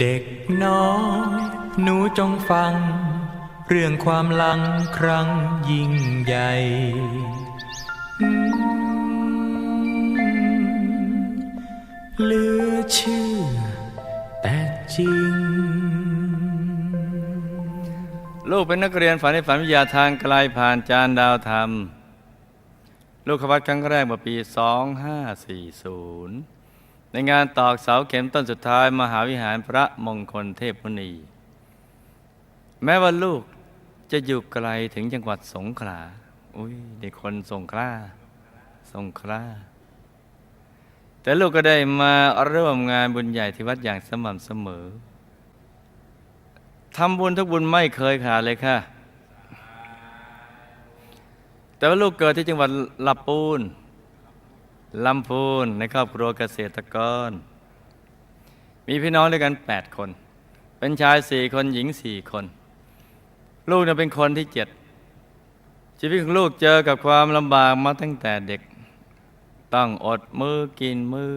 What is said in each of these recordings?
เด็กน้อย หนูจงฟัง เรื่องความลังครั้งยิ่งใหญ่ เหลือเชื่อ แต่จริง ลูกเป็นนักเรียนฝันในฝันวิทยาทางไกลผ่านจานดาวธรรม ลูกขวัดครั้งแรกเมื่อปี 2540 ในงานตอกเสาเข็มต้นสุดท้าย มหาวิหารพระมงคลเทพมุนี แม้ว่าลูกจะอยู่ไกลถึงจังหวัดสงขลา อุ้ยเด็กคนสงขลาสงขลาแต่ลูกก็ได้มาร่วมงานบุญใหญ่ที่วัดอย่างสม่ำเสมอทำบุญทุกบุญไม่เคยขาดเลยค่ะ แต่ว่าลูกเกิดที่จังหวัดลำปูน ลำพูนในครอบครัวเกษตรกร มีพี่น้องด้วยกัน 8 คน เป็นชายสี่คนหญิงสี่คน ลูกเนี่ยเป็นคนที่เจ็ดชีวิตของลูกเจอกับความลำบากมาตั้งแต่เด็ก ต้องอดมือกินมือ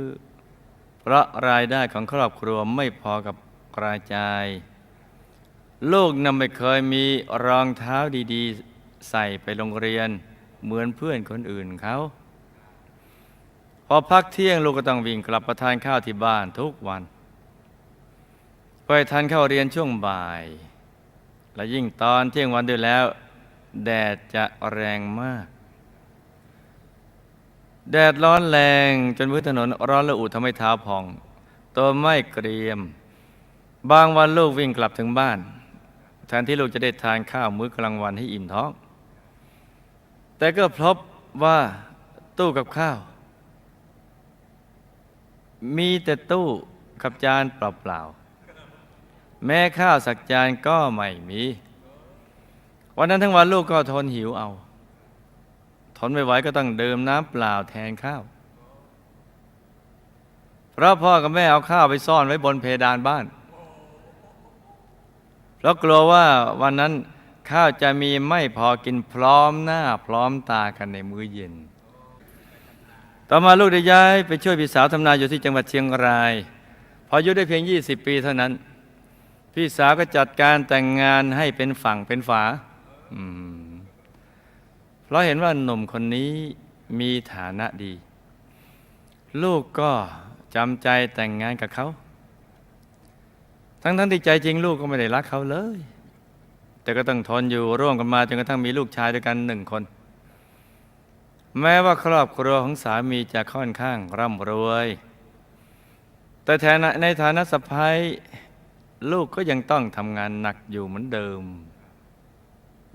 เพราะรายได้ของครอบครัวไม่พอกับรายจ่าย ลูกนั้นไม่เคยมีรองเท้าดีๆ ใส่ไปโรงเรียน เหมือนเพื่อนคนอื่นเขา พอพักเที่ยงลูกก็ต้องวิ่งกลับประทานข้าวที่บ้านทุกวันเพื่อทันเข้าเรียนช่วงบ่าย และยิ่งตอนเที่ยงวันด้วยแล้ว แดดจะแรงมาก แดดร้อนแรงจนพื้นถนนร้อนระอุทำให้เท้าพอง ตัวไม่เกรียม บางวันลูกวิ่งกลับถึงบ้าน แทนที่ลูกจะได้ทานข้าวมื้อกลางวันให้อิ่มท้อง แต่ก็พบว่าตู้กับข้าว มีแต่ตู้กับจานเปล่าๆ แม้ข้าวสักจานก็ไม่มี วันนั้นทั้งวันลูกก็ทนหิวเอา ทนไม่ไหวก็ต้องดื่มน้ำเปล่าแทนข้าว เพราะพ่อกับแม่เอาข้าวไปซ่อนไว้บนเพดานบ้าน เพราะกลัวว่าวันนั้นข้าวจะมีไม่พอกินพร้อมหน้าพร้อมตากันในมื้อเย็น ต่อมาลูกได้ย้ายไปช่วยพี่สาวทำนาอยู่ที่จังหวัดเชียงราย พออายุได้เพียง 20 ปีเท่านั้น พี่สาวก็จัดการแต่งงานให้เป็นฝั่งเป็นฝาเพราะเห็นว่าหนุ่มคนนี้มีฐานะดี ลูกก็จำใจแต่งงานกับเขา ทั้งทั้งที่ใจจริงลูกก็ไม่ได้รักเขาเลย แต่ก็ต้องทนอยู่ร่วมกันมาจนกระทั่งมีลูกชายด้วยกันหนึ่งคน แม้ว่าครอบครัวของสามีจะค่อนข้างร่ำรวย แต่แทนในฐานะสะพ้ายลูกก็ยังต้องทำงานหนักอยู่เหมือนเดิม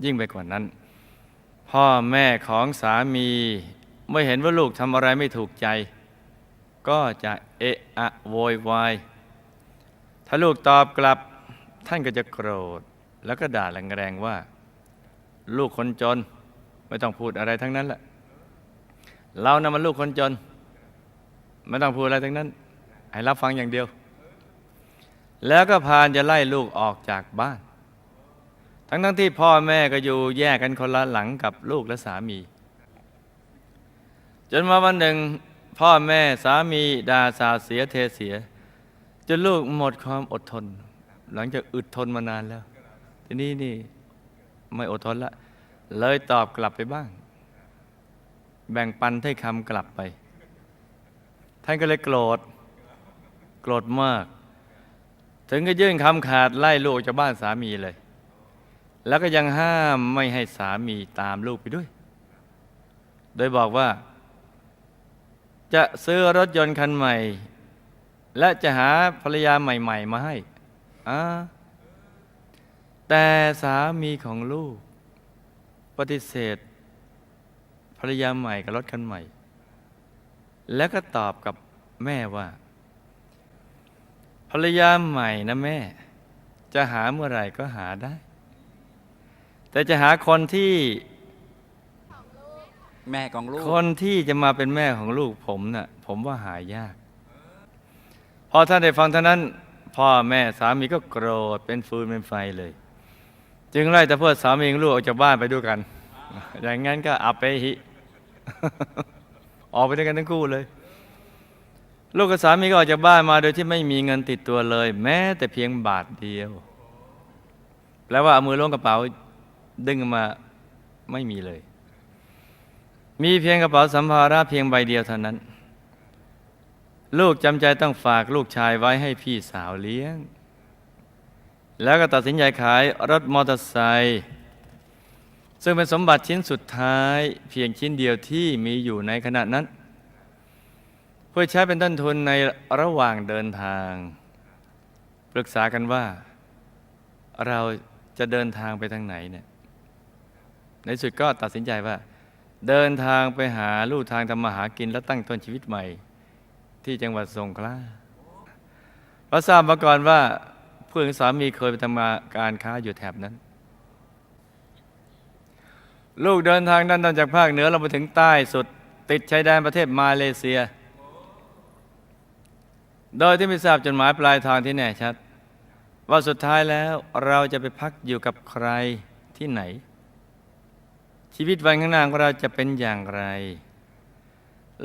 ยิ่งไปกว่านั้น พ่อแม่ของสามีเมื่อเห็นว่าลูกทำอะไรไม่ถูกใจ ก็จะเอะอะโวยวายถ้าลูกตอบกลับท่านก็จะโกรธ แล้วก็ด่าแรงๆว่า ลูกคนจน ไม่ต้องพูดอะไรทั้งนั้นแหละ เรานะ่ะมันลูกคนจน ไม่ต้องพูดอะไรทั้งนั้น ให้รับฟังอย่างเดียว แล้วก็พานจะไล่ลูกออกจากบ้าน ทั้งทั้งที่พ่อแม่ก็อยู่แยกกันคนละหลังกับลูกและสามี จนมาวันหนึ่ง พ่อแม่สามีด่าสาเสียเทเสีย จนลูกหมดความอดทน หลังจากอึดทนมานานแล้ว ทีนี้นี่ไม่อดทนละ เลยตอบกลับไปบ้าง แบ่งปันให้คำกลับไป ท่านก็เลยโกรธ โกรธมาก ถึงก็ยื่นคำขาดไล่ลูกจากบ้านสามีเลย แล้วก็ยังห้ามไม่ให้สามีตามลูกไปด้วย โดยบอกว่า จะซื้อรถยนต์คันใหม่ และจะหาภรรยาใหม่ ๆ มาให้อ่าแต่สามีของลูก ปฏิเสธ ภรรยาใหม่กับรถคันใหม่ แล้วก็ตอบกับแม่ว่า ภรรยาใหม่นะแม่ จะหาเมื่อไหร่ก็หาได้ แต่จะหาคนที่แม่ของลูก คนที่จะมาเป็นแม่ของลูกผมน่ะผมว่าหายาก พอท่านได้ฟังเท่านั้น พ่อแม่สามีก็โกรธเป็นฟืนเป็นไฟเลย จึงไล่แต่เพื่อสามีของลูกออกจากบ้านไปด้วยกัน อย่างงั้นก็อับไปหิ ออกไปด้วยกันทั้งคู่เลย ลูกกับสามีก็ออกจากบ้านมาโดยที่ไม่มีเงินติดตัวเลย แม้แต่เพียงบาทเดียว แปลว่าเอามือล้วงกระเป๋า ดึงมาไม่มีเลย มีเพียงกระเป๋าสัมภาระเพียงใบเดียวเท่านั้น ลูกจำใจต้องฝากลูกชายไว้ให้พี่สาวเลี้ยง แล้วก็ตัดสินใจขายรถมอเตอร์ไซค์ ซึ่งเป็นสมบัติชิ้นสุดท้ายเพียงชิ้นเดียวที่มีอยู่ในขณะนั้น เพื่อใช้เป็นต้นทุนในระหว่างเดินทาง ปรึกษากันว่า เราจะเดินทางไปทางไหนเนี่ยในสุดก็ตัดสินใจว่า เดินทางไปหาลู่ทางทำมาหากินและตั้งต้นชีวิตใหม่ ที่จังหวัดสงขลาเพราะทราบมาก่อนว่าเพื่อนสามีเคยไปทำงานการค้าอยู่แถบนั้น ลูกเดินทางด้านตอนจากภาคเหนือเราไปถึงใต้สุดติดชายแดนประเทศมาเลเซีย โดยที่ไม่ทราบจดหมายปลายทางที่แน่ชัด ว่าสุดท้ายแล้วเราจะไปพักอยู่กับใครที่ไหน ชีวิตวันข้างหน้าของเราจะเป็นอย่างไร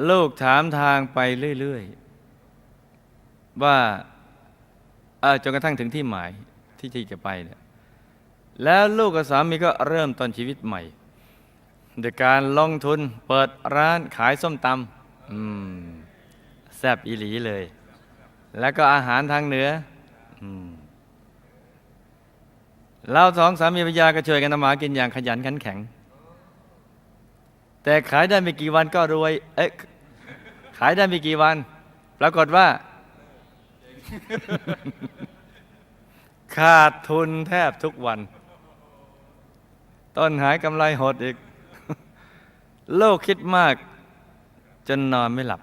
ลูกถามทางไปเรื่อย ๆ ว่าจนกระทั่งถึงที่หมายที่ที่จะไป แล้วลูกกับสามีก็เริ่มต้นชีวิตใหม่ โดยการลงทุนเปิดร้านขายส้มตำอืมแซบอีหลีเลย แล้วก็อาหารทางเหนืออืมเราสองสามีภรรยาก็ช่วยกันทำมาหากินอย่างขยันขันแข็ง แต่ขายได้ไม่กี่วันก็รวย เอ๊ะขายได้ไม่กี่วัน ปรากฏว่า ขาดทุนแทบทุกวัน ต้นหายกำไรหดอีก โลกคิดมากจนนอนไม่หลับ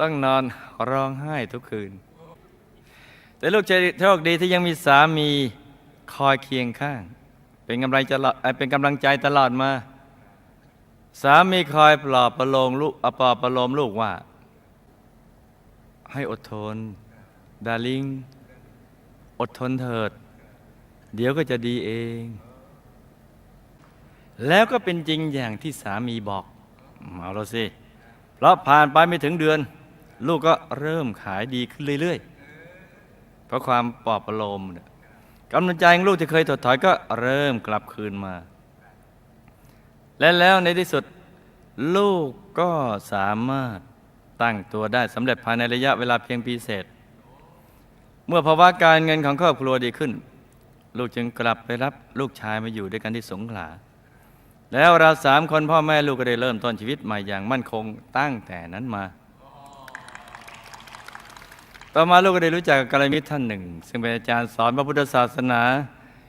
ต้องนอนร้องไห้ทุกคืน แต่ลูกโชคดีที่ยังมีสามีคอยเคียงข้าง เป็นกำลังใจตลอดเป็นกำลังใจตลอดมา สามีคอยปลอบประโลมลูกอปอบประโลมลูกว่า ให้อดทน ดาริงอดทนเถิด เดี๋ยวก็จะดีเอง แล้วก็เป็นจริงอย่างที่สามีบอกเอาละสิเพราะผ่านไปไม่ถึงเดือน ลูกก็เริ่มขายดีขึ้นเรื่อยๆ เพราะความปลอบประโลมกำลังใจของลูกที่เคยถดถอยก็เริ่มกลับคืนมา และแล้วในที่สุด ลูกก็สามารถตั้งตัวได้สำเร็จภายในระยะเวลาเพียงปีเศษ เมื่อภาวะการเงินของครอบครัวดีขึ้น ลูกจึงกลับไปรับลูกชายมาอยู่ด้วยกันที่สงขลา แล้วเราสามคนพ่อแม่ลูกก็ได้เริ่มต้นชีวิตใหม่อย่างมั่นคงตั้งแต่นั้นมา ต่อมาลูกก็ได้รู้จักกับกัลยาณมิตรท่านหนึ่ง ซึ่งเป็นอาจารย์สอนพระพุทธศาสนา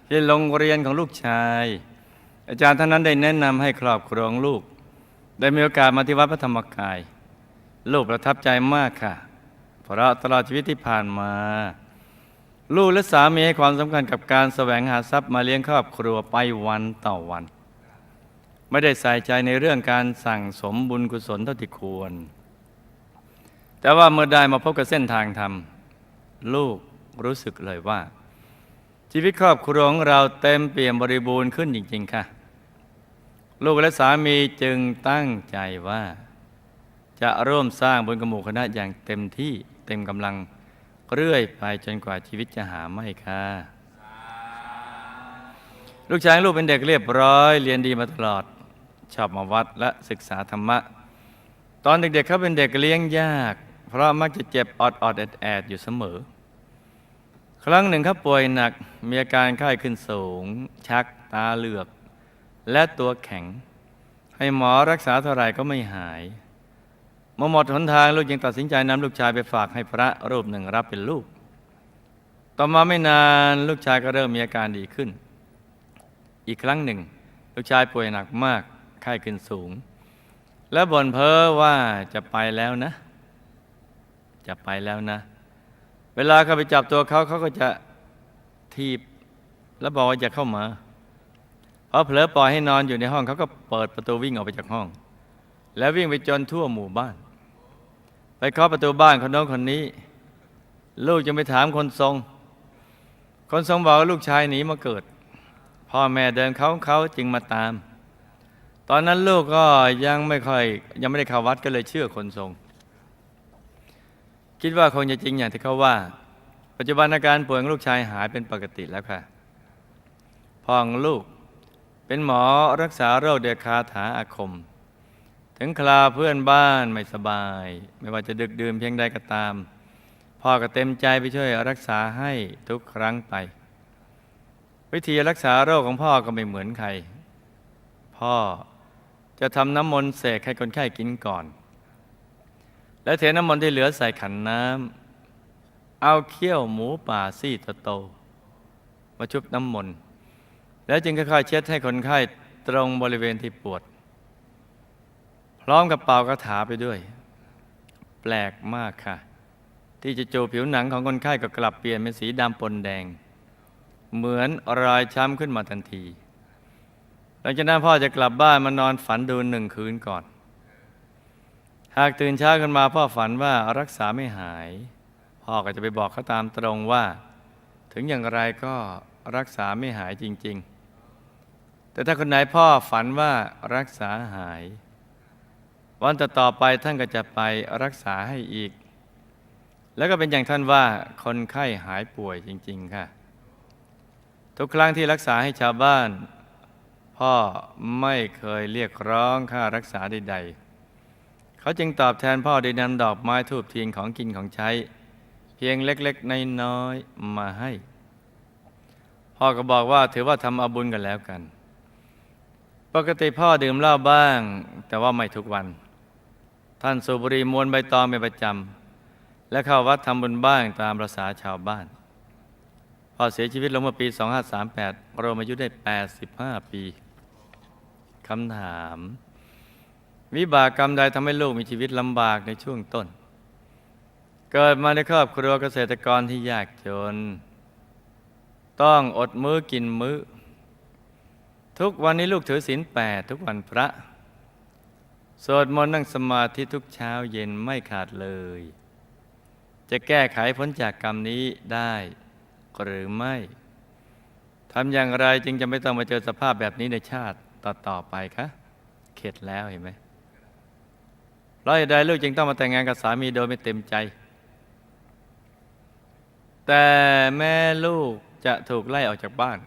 ที่โรงเรียนของลูกชาย อาจารย์ท่านนั้นได้แนะนำให้ครอบครัวของลูก ได้มีโอกาสมาที่วัดพระธรรมกาย ลูกประทับใจมากค่ะ เพราะตลอดชีวิตที่ผ่านมา ลูกและสามีให้ความสำคัญกับการแสวงหาทรัพย์มาเลี้ยงครอบครัวไปวันต่อวัน ไม่ได้ใส่ใจในเรื่องการสั่งสมบุญกุศลเท่าที่ควร แต่ว่าเมื่อได้มาพบกับเส้นทางธรรม ลูกรู้สึกเลยว่า ชีวิตครอบครัวของเราเต็มเปี่ยมบริบูรณ์ขึ้นจริง ๆ ค่ะ ลูกและสามีจึงตั้งใจว่า จะร่วมสร้างบุญกบหมู่คณะอย่างเต็มที่เต็มกำลังเรื่อยไปจนกว่าชีวิตจะหาไม่ค่ะลูกชายลูกเป็นเด็กเรียบร้อย เรียนดีมาตลอด ชอบมาวัดและศึกษาธรรมะ ตอนเด็กๆเขาเป็นเด็กเลี้ยงยาก เพราะมักจะเจ็บออดออดแอดแอดอยู่เสมอ ครั้งหนึ่งเขาป่วยหนักมีอาการไข้ขึ้นสูง ชักตาเหลือก และตัวแข็ง ให้หมอรักษาเท่าไหร่ก็ไม่หายเมื่อหมดหนทางลูกยังตัดสินใจนำลูกชายไปฝากให้พระรูปหนึ่งรับเป็นลูก ต่อมาไม่นานลูกชายก็เริ่มมีอาการดีขึ้น อีกครั้งหนึ่ง ลูกชายป่วยหนักมาก ข้ขึ้นสูง และบ่นเพ้อว่าจะไปแล้วนะ จะไปแล้วนะ เวลาเขาไปจับตัวเขาเขาก็จะทีบแล้วบอกว่าอย่าเข้ามาพอเผลอปล่อยให้นอนอยู่ในห้องเขาก็เปิดประตูวิ่งออกไปจากห้อง แล้ววิ่งไปจนทั่วหมู่บ้าน ไปเคาะประตูบ้านคนน้นคนนี้ ลูกจึงไปถามคนทรง คนทรงบอกว่าลูกชายหนีมาเกิด พ่อแม่เดินเขาเขาจึงมาตาม ตอนนั้นลูกก็ยังไม่ค่อยยังไม่ได้เข้าวัดก็เลยเชื่อคนทรง คิดว่าคงจะจริงอย่างที่เขาว่า ปัจจุบันอาการป่วยของลูกชายหายเป็นปกติแล้วค่ะพ่อของลูกเป็นหมอรักษาโรคเดือดคาถาอาคม ถึงคราเพื่อนบ้านไม่สบาย ไม่ว่าจะดึกดื่นเพียงใดก็ตาม พ่อก็เต็มใจไปช่วยรักษาให้ทุกครั้งไป วิธีรักษาโรคของพ่อก็ไม่เหมือนใคร พ่อ จะทำน้ำมนต์เสกให้คนไข้กินก่อน แล้วเทน้ำมนต์ที่เหลือใส่ขันน้ำเอาเขี้ยวหมูป่าซี่โต มาชุบน้ำมนต์แล้วจึงค่อยๆเช็ดให้คนไข้ตรงบริเวณที่ปวด พร้อมกับเป่ากระถาไปด้วย แปลกมากค่ะ ที่จะจูผิวหนังของคนไข้ก็กลับเปลี่ยนเป็นสีดำปนแดง เหมือนรอยช้ำขึ้นมาทันที หลังจากนั้นพ่อจะกลับบ้านมานอนฝันดูหนึ่งคืนก่อน หากตื่นเช้าขึ้นมาพ่อฝันว่ารักษาไม่หาย พ่อก็จะไปบอกเขาตามตรงว่า ถึงอย่างไรก็รักษาไม่หายจริง ๆ แต่ถ้าคนไหนพ่อฝันว่ารักษาหาย วันต่อๆไปท่านก็จะไปรักษาให้อีก แล้วก็เป็นอย่างท่านว่าคนไข้หายป่วยจริง ๆ ค่ะ ทุกครั้งที่รักษาให้ชาวบ้าน พ่อไม่เคยเรียกร้องค่ารักษาใดๆ เขาจึงตอบแทนพ่อโดยนำดอกไม้ทูบเทียนของกินของใช้ เพียงเล็กๆ น้อยๆ มาให้ พ่อก็บอกว่าถือว่าทำอาบุญกันแล้วกัน ปกติพ่อดื่มเหล้าบ้าง แต่ว่าไม่ทุกวัน ท่านสูบุรีมวนใบตองเป็นประจำ และเข้าวัดทำบุญบ้างตามประษาชาวบ้านพ่อเสียชีวิตลงเมื่อปี 2538รวมอายุได้ 85 ปี คำถาม วิบากกรรมใดทำให้ลูกมีชีวิตลำบากในช่วงต้น เกิดมาในครอบครัวเกษตรกรที่ยากจน ต้องอดมื้อกินมื้อ ทุกวันนี้ลูกถือศีลแปดทุกวันพระ สวดมนต์นั่งสมาธิทุกเช้าเย็นไม่ขาดเลย จะแก้ไขพ้นจากกรรมนี้ได้หรือไม่ทำอย่างไรจึงจะไม่ต้องมาเจอสภาพแบบนี้ในชาติ ต่อๆไปคะเข็ดแล้วเห็นไหมเราะเหตุใดลูกจึงต้องมาแต่งงานกับสามีโดยไม่เต็มใจ แต่แม่ลูกจะถูกไล่ออกจากบ้าน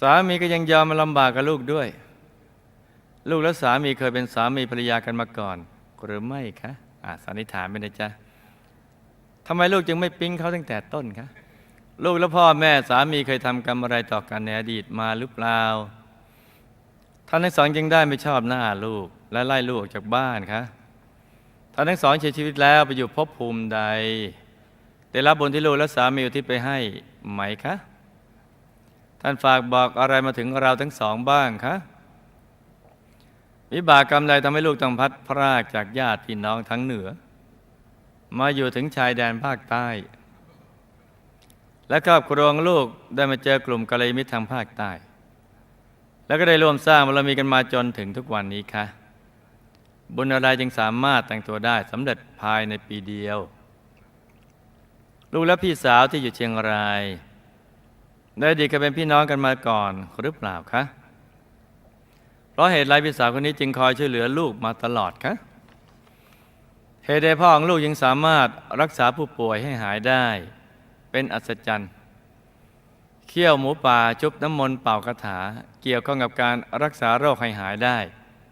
สามีก็ยังยอมมาลำบากกับลูกด้วย ลูกและสามีเคยเป็นสามีภรรยากันมาก่อน หรือไม่คะอ่าสันนิษฐานไม่ได้จ้ะทำไมลูกจึงไม่ปิ๊งเขาตั้งแต่ต้นคะลูกและพ่อแม่สามีเคยทำกรรมอะไรต่อกันในอดีตมาหรือเปล่า ท่านทั้งสองจึงได้ไม่ชอบหน้าลูก และไล่ลูกออกจากบ้านคะท่านทั้งสองเสียชีวิตแล้วไปอยู่ภพภูมิใด ได้รับบุญที่ลูกและสามีอุที่ไปให้ไหมคะท่านฝากบอกอะไรมาถึงเราทั้งสองบ้างคะวิบากกรรมใดทำให้ลูกต้องพัดพรากจากญาติพี่น้องทั้งเหนือ มาอยู่ถึงชายแดนภาคใต้ และครอบครัวของลูกได้มาเจอกลุ่มกัลยาณมิตรทางภาคใต้ แล้วก็ได้ร่วมสร้างบารมีกันมาจนถึงทุกวันนี้ค่ะ บุญอะไรจึงสามารถแต่งตัวได้สำเร็จภายในปีเดียว ลูกและพี่สาวที่อยู่เชียงราย ได้ดีกันเป็นพี่น้องกันมาก่อนหรือเปล่าคะเพราะเหตุไรพี่สาวคนนี้จึงคอยช่วยเหลือลูกมาตลอดคะเหตุใดพ่อของลูกยังสามารถรักษาผู้ป่วยให้หายได้ เป็นอัศจรรย์ เคี่ยวหมูป่าชุบน้ำมนต์เป่าคาถา เกี่ยวข้องกับการรักษาโรคให้หายได้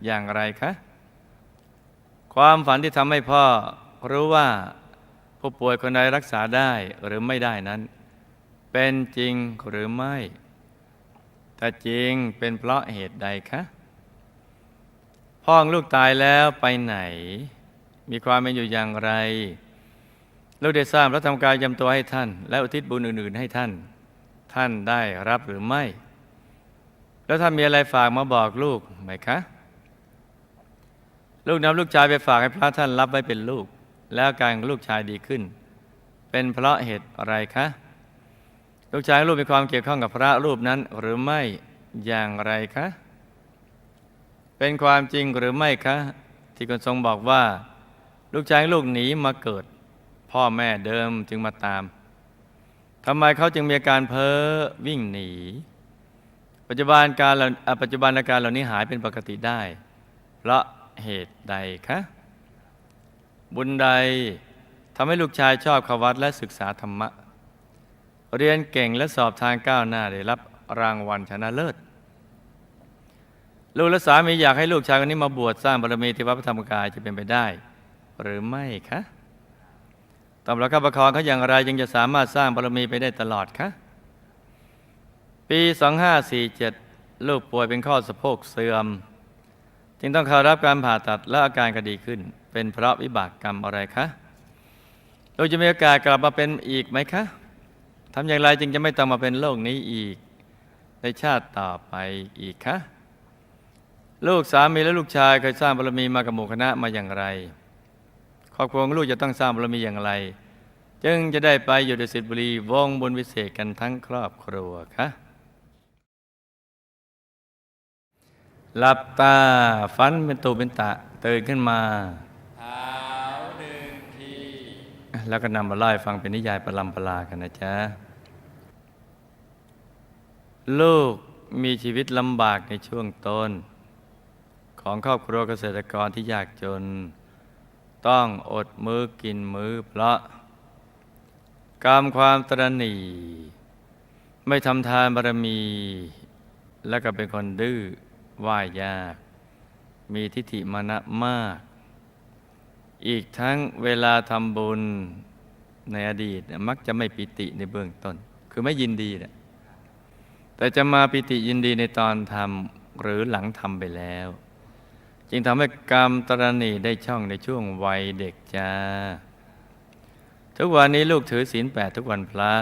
อย่างไรคะ ความฝันที่ทำให้พ่อรู้ว่าผู้ป่วยคนใดรักษาได้หรือไม่ได้นั้น เป็นจริงหรือไม่ ถ้าจริงเป็นเพราะเหตุใดคะพ่อของลูกตายแล้วไปไหน มีความเป็นอยู่อย่างไร ลูกได้สร้างพระธรรมกายยำตัวให้ท่าน และอุทิศบุญอื่น ๆ ให้ท่าน ท่านได้รับหรือไม่ แล้วท่านมีอะไรฝากมาบอกลูกไหมคะ ลูกนำลูกชายไปฝากให้พระท่านรับไว้เป็นลูก แล้วการลูกชายดีขึ้น เป็นเพราะเหตุอะไรคะ ลูกชายลูกมีความเกี่ยวข้องกับพระรูปนั้นหรือไม่อย่างไรคะ เป็นความจริงหรือไม่คะ ที่คุณทรงบอกว่า ลูกชายลูกหนีมาเกิด พ่อแม่เดิมจึงมาตาม ทำไมเขาจึงมีอาการเพ้อวิ่งหนี ปัจจุบันการเหล่าปัจจุบันอาการเหล่านี้หายเป็นปกติได้ เพราะเหตุใดคะ บุญใดทำให้ลูกชายชอบขวัดและศึกษาธรรมะ เรียนเก่งและสอบทางก้าวหน้าได้รับรางวัลชนะเลิศ ลูกและสามีอยากให้ลูกชายคนนี้มาบวชสร้างบารมีที่วัดพระธรรมกายจะเป็นไปได้ หรือไม่คะ ตอบรับข้าประคองเขาอย่างไรจึงจะสามารถสร้างบารมีไปได้ตลอดคะปี 2547 ลูกป่วยเป็นข้อสะโพกเสื่อม จึงต้องเข้ารับการผ่าตัดและอาการก็ดีขึ้น เป็นเพราะวิบากกรรมอะไรคะลูกจะมีโอกาสกลับมาเป็นอีกไหมคะทำอย่างไรจึงจะไม่ต้องมาเป็นโรคนี้อีก ในชาติต่อไปอีกคะลูกสามีและลูกชายเคยสร้างบารมีมากับหมู่คณะมาอย่างไร รอบครัวของลูกจะต้องสร้างบารมีอย่างไร จึงจะได้ไปอยู่ในสิทธิบุรีวงบุญวิเศษกันทั้งครอบครัวคะหลับตาฝันเป็นตูเป็นตะตื่นขึ้นมาเท้าหนึ่งทีแล้วก็นำมาไล่าให้ฟังเป็นนิยายประลำประลากันนะจ๊ะลูกมีชีวิตลำบากในช่วงต้น ของครอบครัวเกษตรกรที่ยากจน ต้องอดมือกินมือเพราะกรรมความตรณีไม่ทำทานบารมี และก็เป็นคนดื้อไหว่ายยาก มีทิฏฐิมานะมาก อีกทั้งเวลาทำบุญในอดีต มักจะไม่ปิติในเบื้องต้น คือไม่ยินดีนี่ยแต่จะมาปิติยินดีในตอนทำหรือหลังทำไปแล้ว จึงทำให้กรรมตรณีได้ช่องในช่วงวัยเด็กจ้า ทุกวันนี้ลูกถือศีลแปดทุกวันพระ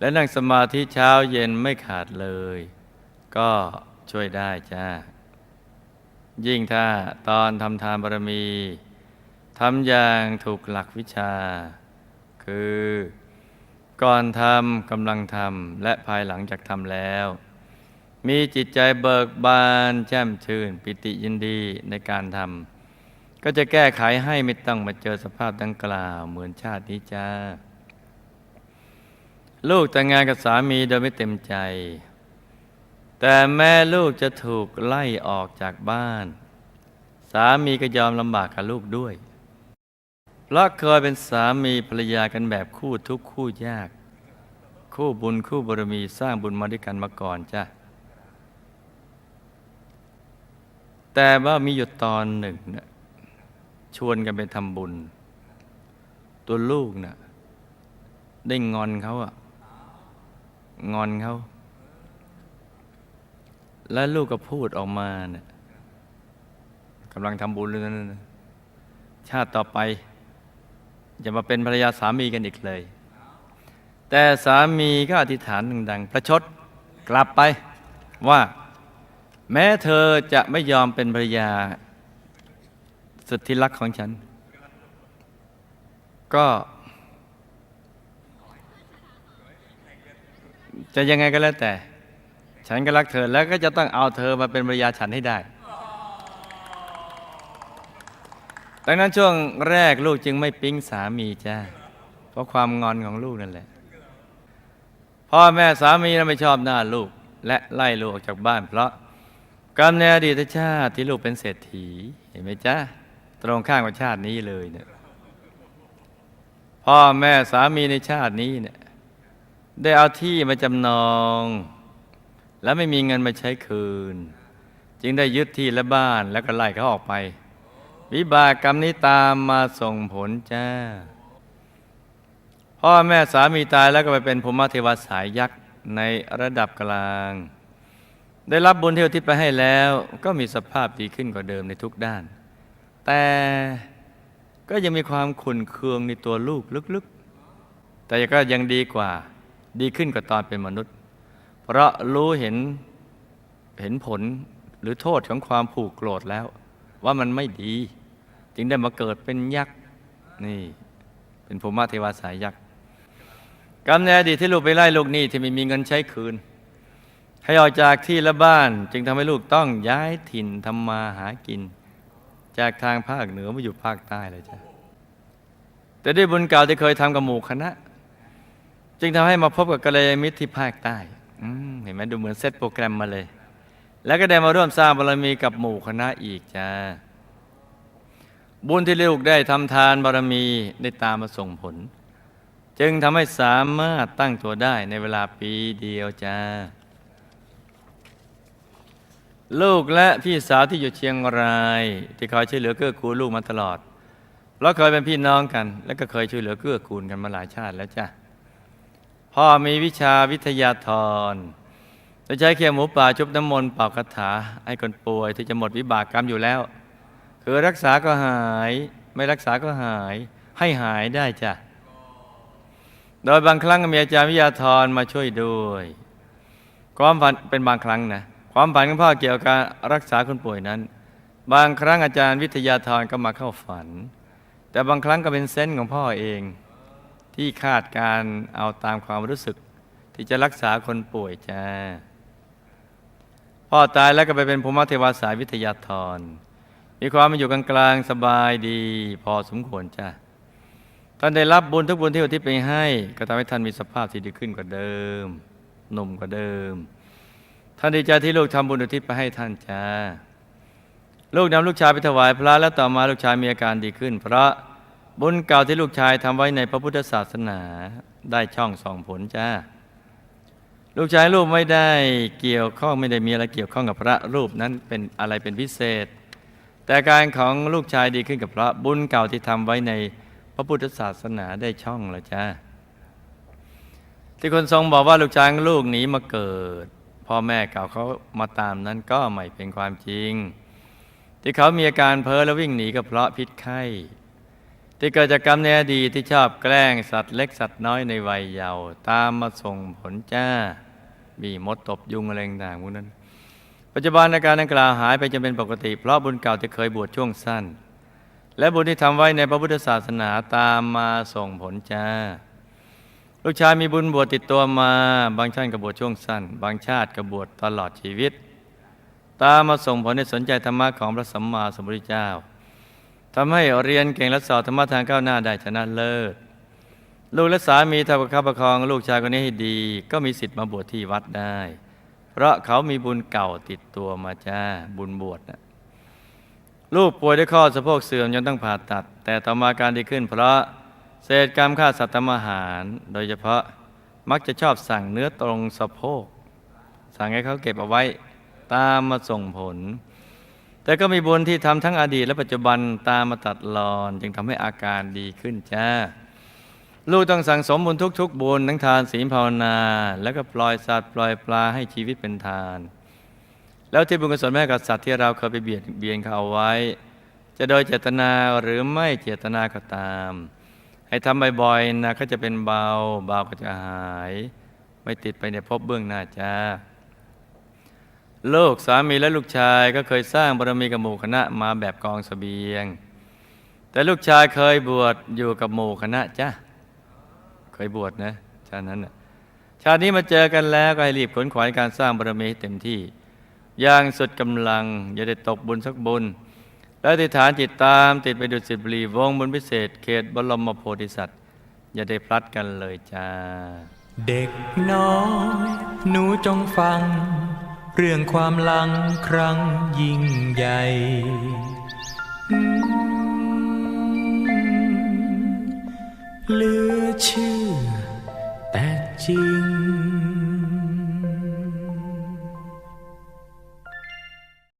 และนั่งสมาธิเช้าเย็นไม่ขาดเลย ก็ช่วยได้จ้า ยิ่งถ้าตอนทำทานบารมีทำอย่างถูกหลักวิชา คือ ก่อนทำกำลังทำและภายหลังจากทำแล้ว มีจิตใจเบิกบานแจ่มชื่น ปิติยินดีในการทำก็จะแก้ไขให้ไม่ต้องมาเจอสภาพดังกล่าวเหมือนชาตินี้จ้า ลูกแต่งงานกับสามีโดยไม่เต็มใจ แต่แม่ลูกจะถูกไล่ออกจากบ้าน สามีก็ยอมลำบากกับลูกด้วย เพราะเคยเป็นสามีภรรยากันแบบคู่ทุกคู่ยาก คู่บุญคู่บารมีสร้างบุญมาด้วยกันมาก่อนจ้ะ แต่ว่ามีอยู่ตอนหนึ่งนะชวนกันไปทำบุญ ตัวลูกนะ่ะได้งอนเขาอะงอนเขา แล้วลูกก็พูดออกมาเนะี่ยกำลังทำบุญเลยนะชาติต่อไปอย่ามาเป็นภรรยาสามีกันอีกเลย แต่สามีก็อธิษฐานดังๆประชดกลับไปว่า แม้เธอจะไม่ยอมเป็นภรรยาสุดที่รักของฉัน ก็ จะยังไงก็แล้วแต่ ฉันก็รักเธอแล้วก็จะต้องเอาเธอมาเป็นภรรยาฉันให้ได้ ดังนั้นช่วงแรกลูกจึงไม่ปิ๊งสามีจ้าเพราะความงอนของลูกนั่นแหละ พ่อแม่สามีน่ะไม่ชอบหน้าลูกและไล่ลูกออกจากบ้านเพราะ กรรมในอดีตชาติที่ลูกเป็นเศรษฐีเห็นไหมจ้าตรงข้ามกับชาตินี้เลยเนี่ยพ่อแม่สามีในชาตินี้เนี่ยได้เอาที่มาจำนอง แล้วไม่มีเงินมาใช้คืน จึงได้ยึดที่และบ้านแล้วก็ไล่เขาออกไป วิบากกรรมนี้ตามมาส่งผลจ้า พ่อแม่สามีตายแล้วก็ไปเป็นภูมิเทวาสายยักษ์ในระดับกลาง ได้รับบุญที่อุทิศไปให้แล้วก็มีสภาพดีขึ้นกว่าเดิมในทุกด้าน แต่ก็ยังมีความขุ่นเคืองในตัวลูกลึกๆ แต่ก็ยังดีกว่าดีขึ้นกว่าตอนเป็นมนุษย์ เพราะรู้เห็นเห็นผลหรือโทษของความผูกโกรธแล้ว ว่ามันไม่ดี จึงได้มาเกิดเป็นยักษ์นี่เป็นภูมิเทวาสายยักษ์กรรมในอดีตที่ลูกไปไล่ลูกหนี้ที่ไม่มีเงินใช้คืน ให้ออกจากที่และบ้านจึงทำให้ลูกต้องย้ายถิ่นทำมาหากิน จากทางภาคเหนือมาอยู่ภาคใต้เลยจ้ะแต่ด้วยบุญเก่าที่เคยทำกับหมู่คณะ จึงทำให้มาพบกับกัลยามิตรที่ภาคใต้เห็นไหมดูเหมือนเซตโปรแกรมมาเลย แล้วก็ได้มาร่วมสร้างบารมีกับหมู่คณะอีกจ้าบุญที่ลูกได้ทำทานบารมีได้ตามมาส่งผล จึงทำให้สามารถตั้งตัวได้ในเวลาปีเดียวจ้า ลูกและพี่สาวที่อยู่เชียงราย ที่คอยช่วยเหลือเกื้อกูลลูกมาตลอด เราเคยเป็นพี่น้องกัน และก็เคยช่วยเหลือเกื้อกูลกันมาหลายชาติแล้วจ้ะพ่อมีวิชาวิทยาธรจะใช้เคียหมูป่าชุบน้ำมนต์เป่าคาถาให้คนป่วยที่จะหมดวิบากกรรมอยู่แล้ว คือรักษาก็หาย ไม่รักษาก็หาย ให้หายได้จ้ะโดยบางครั้งมีอาจารย์วิทยาธรมาช่วยด้วยความฝันเป็นบางครั้งนะ ความฝันของพ่อเกี่ยวกับการรักษาคนป่วยนั้น บางครั้งอาจารย์วิทยาธรก็มาเข้าฝัน แต่บางครั้งก็เป็นเซนส์ของพ่อเอง ที่คาดการเอาตามความรู้สึก ที่จะรักษาคนป่วยจ้าพ่อตายแล้วก็ไปเป็นภูมิเทวาสายวิทยาธรมีความมาอยู่กลางๆสบายดี พอสมควรจ้าท่านได้รับบุญทุกบุญที่อุทิศไปให้ ก็ทำให้ท่านมีสภาพที่ดีขึ้นกว่าเดิมหนุ่มกว่าเดิม ท่านดีใจที่ลูกทำบุญอุทิศไปให้ท่านจ้า ลูกนำลูกชายไปถวายพระแล้วต่อมาลูกชายมีอาการดีขึ้น เพราะบุญเก่าที่ลูกชายทำไว้ในพระพุทธศาสนาได้ช่องส่องผลจ้า ลูกชายลูกไม่ได้เกี่ยวข้องไม่ได้มีอะไรเกี่ยวข้องกับพระรูปนั้นเป็นอะไรเป็นพิเศษ แต่การของลูกชายดีขึ้นกับพระบุญเก่าที่ทำไว้ในพระพุทธศาสนาได้ช่องแล้วจ้าที่คนทรงบอกว่าลูกชายลูกหนีมาเกิด พ่อแม่เก่าเขามาตามนั้นก็ไม่เป็นความจริง ที่เขามีอาการเพ้อและวิ่งหนีก็เพราะพิษไข้ ที่เกิดจากกรรมในอดีตที่ชอบแกล้งสัตว์เล็กสัตว์น้อยในวัยเยาว์ตามมาส่งผลจ้ามีมดตบยุงอะไรต่างๆพวกนั้น ปัจจุบันอาการดังกล่าวหายไปจนเป็นปกติ เพราะบุญเก่าที่เคยบวชช่วงสั้น และบุญที่ทำไว้ในพระพุทธศาสนาตามมาส่งผลจ้า ลูกชายมีบุญบวชติดตัวมา บางชาติกบวชช่วงสั้น บางชาติกบวชตลอดชีวิต ตามมาส่งผลในสนใจธรรมะของพระสัมมาสัมพุทธเจ้าทำให้เรียนเก่งและสอบธรรมะทางก้าวหน้าได้ชนะเลิศ ลูกและสามีทำประคับประคอง ลูกชายคนนี้ให้ดี ก็มีสิทธิ์มาบวชที่วัดได้ เพราะเขามีบุญเก่าติดตัวมาจ้าบุญบวชนะลูกป่วยด้วยข้อสะโพกเสื่อมจนต้องผ่าตัด แต่ต่อมาการดีขึ้นเพราะ เศษกรรมฆ่าสัตว์ทำอาหาร โดยเฉพาะมักจะชอบสั่งเนื้อตรงสะโพก สั่งให้เขาเก็บเอาไว้ตามมาส่งผล แต่ก็มีบุญที่ทำทั้งอดีตและปัจจุบันตามมาตัดรอน จึงทำให้อาการดีขึ้นจ้า ลูกต้องสั่งสมบุญทุกๆ บุญทั้งทานศีลภาวนา แล้วก็ปล่อยสัตว์ปล่อยปลาให้ชีวิตเป็นทาน แล้วที่บุญกุศลแม่กับสัตว์ที่เราเคยไปเบียดเบียนเขาเอาไว้ จะโดยเจตนาหรือไม่เจตนาก็ตาม ให้ทำบ่อยๆนะก็จะเป็นเบาเบาก็จะหาย ไม่ติดไปในภพเบื้องหน้าจ้าลูกสามีและลูกชายก็เคยสร้างบารมีกับหมู่คณะมาแบบกองสเสบียง แต่ลูกชายเคยบวชอยู่กับหมู่คณะจ้าเคยบวชนะชาตินั้นน่ะชาตินี้มาเจอกันแล้วก็ให้รีบขนขวายการสร้างบารมีเต็มที่ อย่างสุดกำลังอย่าได้ตกบุญสักบุญ และติฐานจิตตามติดไปดุสิตบุรีวงบุญพิเศษ เขตบรมโพธิสัตว์ อย่าได้พลัดกันเลยจ้า เด็กน้อย หนูจงฟัง เรื่องความลังครั้งยิ่งใหญ่เหลือเชื่อแต่จริง